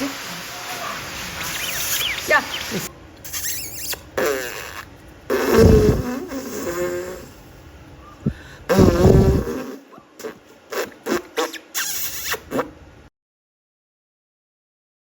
알았지? 야.